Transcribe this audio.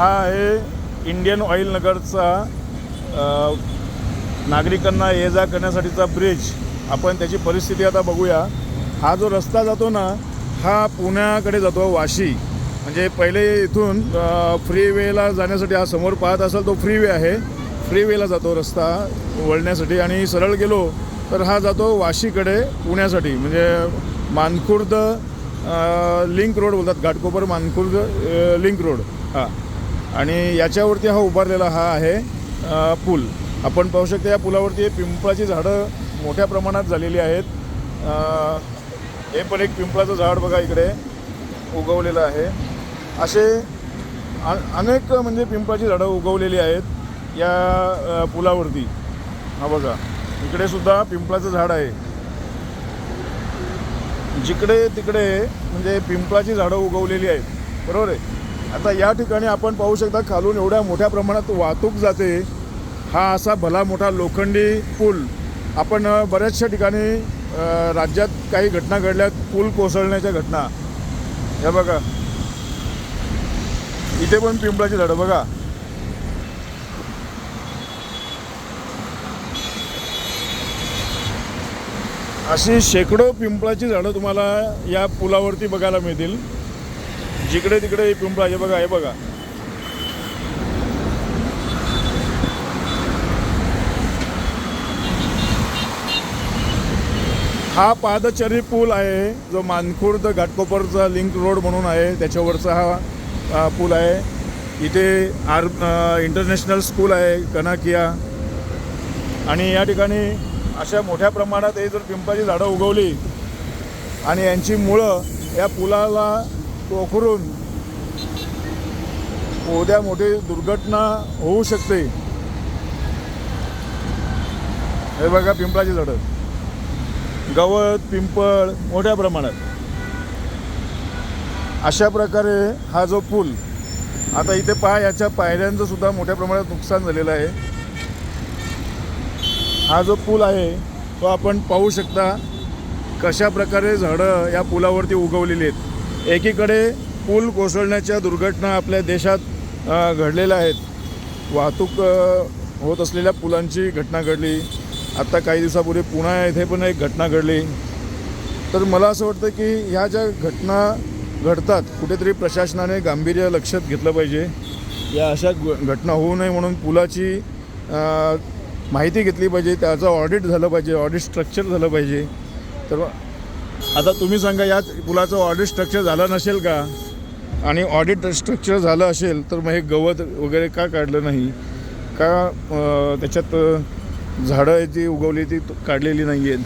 हा आहे Indian oil नगरचा नागरिकांना ये जा करण्यासाठीचा ब्रिज आपण त्याची परिस्थिती आता बघूया. हा जो रस्ता जातो ना हा पुण्याकडे जातो वाशी. म्हणजे पहिले इथून फ्री वेला जाण्यासाठी हा समोर पाहत असाल तो फ्री वे आहे. फ्री वेला जातो रस्ता वळण्यासाठी आणि सरळ गेलो तर हा जातो वाशीकडे पुण्यासाठी. म्हणजे मानखुर्द लिंक रोड बोलतात घाटकोपर मानखुर्द लिंक रोड हां. आणि याच्यावरती हा उभारलेला हा आहे पूल. आपण पाहू शकता या पुलावरती पिंपळाची झाडं मोठ्या प्रमाणात झालेली आहेत. हे पण एक पिंपळाचं झाड बघा इकडे उगवलेलं आहे. असे अनेक म्हणजे पिंपळाची झाडं उगवलेली आहेत या पुलावरती. हा बघा इकडे सुद्धा पिंपळाचं झाड आहे. जिकडे तिकडे म्हणजे पिंपळाची झाडं उगवलेली आहेत. बरोबर आहे? आता या ठिकाणी आपण पाहू शकता खालून एवढ्या मोठ्या प्रमाणात वाहतूक जाते. हा असा भला मोठा लोखंडी पूल. आपण बऱ्याचशा ठिकाणी राज्यात काही घटना घडल्यात पूल कोसळण्याच्या घटना. हे बघा. इथे पण पिंपळाची झाडं बघा. अशी शेकडो पिंपळाची झाडं तुम्हाला या पुलावरती बघायला मिळतील. जिकडे तिकडे पिंपळा हे बघा हे बघा. हा पादचरी पूल आहे जो मानखुर्द घाटकोपरचा लिंक रोड म्हणून आहे त्याच्यावरचा हा पूल आहे. इथे आर इंटरनॅशनल स्कूल आहे कनाकिया. आणि या ठिकाणी अशा मोठ्या प्रमाणात हे जर पिंपाची झाडं उगवली आणि यांची मुळं या पुलाला पोखरून उद्या मोठी दुर्घटना होऊ शकते. हे बघा पिंपळाची झाडं. गवत पिंपळ मोठ्या प्रमाणात. अशा प्रकारे हा जो पूल आता इथे पहा याच्या पायऱ्यांचं सुद्धा मोठ्या प्रमाणात नुकसान झालेलं आहे. हा जो पूल आहे तो आपण पाहू शकता कशा प्रकारे झाडं या पुलावरती उगवलेली आहेत. एकीकडे पूल कोसळण्याच्या दुर्घटना आपल्या देशात घडलेल्या आहेत. वाहतूक होत असलेल्या पुलांची घटना घडली. आत्ता काही दिवसापूर्वी पुणा येथे पण एक घटना घडली. तर मला असं वाटतं की ह्या ज्या घटना घडतात कुठेतरी प्रशासनाने गांभीर्य लक्षात घेतलं पाहिजे. या अशा घटना होऊ नये म्हणून पुलाची माहिती घेतली पाहिजे. त्याचं ऑडिट झालं पाहिजे ऑडिट स्ट्रक्चर झालं पाहिजे. तर आता तुम्ही सांगा या पुलाचं ऑडिट स्ट्रक्चर झालं नसेल का? आणि ऑडिट स्ट्रक्चर झालं असेल तर मग हे गवत वगैरे का काढलं नाही? का त्याच्यात झाडं जी उगवली ती काढलेली नाही आहेत